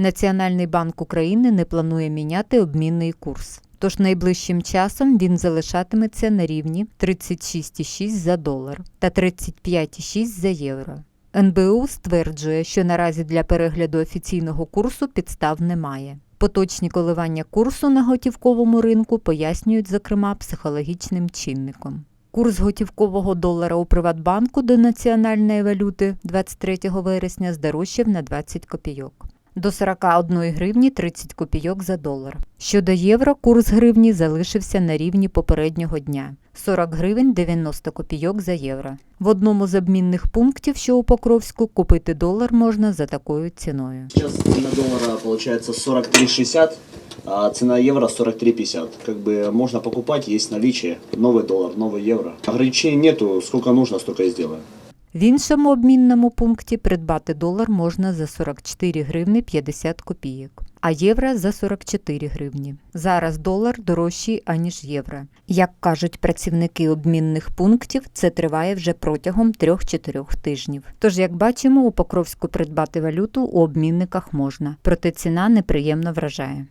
Національний банк України не планує міняти обмінний курс. Тож найближчим часом він залишатиметься на рівні 36,6 за долар та 35,6 за євро. НБУ стверджує, що наразі для перегляду офіційного курсу підстав немає. Поточні коливання курсу на готівковому ринку пояснюють, зокрема, психологічним чинником. Курс готівкового долара у Приватбанку до національної валюти 23 вересня здорожчав на 20 копійок До 41 гривні 30 копійок за долар. Щодо євро, курс гривні залишився на рівні попереднього дня 40 гривень 90 копійок за євро. В одному з обмінних пунктів, що у Покровську, купити долар можна за такою ціною. Сейчас цена доллара получается 43,60, а цена евро 43,50. Как бы можно покупать, есть наличие. Новый доллар, новый евро. Ограничений нету, сколько нужно, столько и сделаем. В іншому обмінному пункті придбати долар можна за 44 гривни 50 копійок, а євро за 44 гривні. Зараз долар дорожчий, аніж євро. Як кажуть працівники обмінних пунктів, це триває вже протягом 3-4 тижнів. Тож, як бачимо, у Покровську придбати валюту у обмінниках можна, проте ціна неприємно вражає.